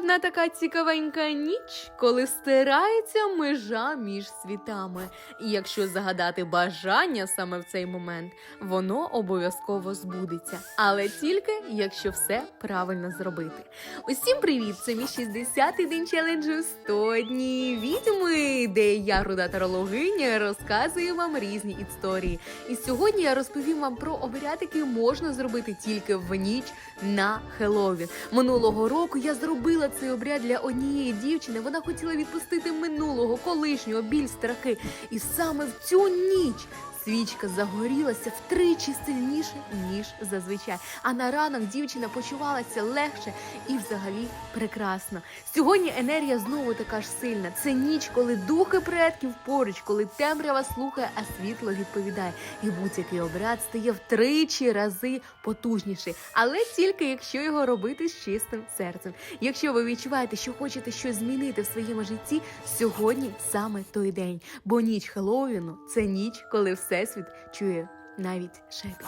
одна така цікавенька ніч, коли стирається межа між світами. І якщо загадати бажання саме в цей момент, воно обов'язково збудеться. Але тільки якщо все правильно зробити. Усім привіт! Це мій 60-й день челенджу 100 днів відьми, де я, руда тарологиня, розказую вам різні історії. І сьогодні я розповім вам про обряд, який можна зробити тільки в ніч на Хеловін. Минулого року я зробила цей обряд для однієї дівчини. Вона хотіла відпустити минулого, колишнього, біль, страхи. І саме в цю ніч свічка загорілася втричі сильніше, ніж зазвичай. А на ранок дівчина почувалася легше і взагалі прекрасно. Сьогодні енергія знову така ж сильна. Це ніч, коли духи предків поруч, коли темрява слухає, а світло відповідає. І будь-який обряд стає втричі рази потужніший, але тільки якщо його робити з чистим серцем. Якщо ви відчуваєте, що хочете щось змінити в своєму житті, сьогодні саме той день. Бо ніч Хеллоуіну – це ніч, коли всесвіт чує навіть шепіт.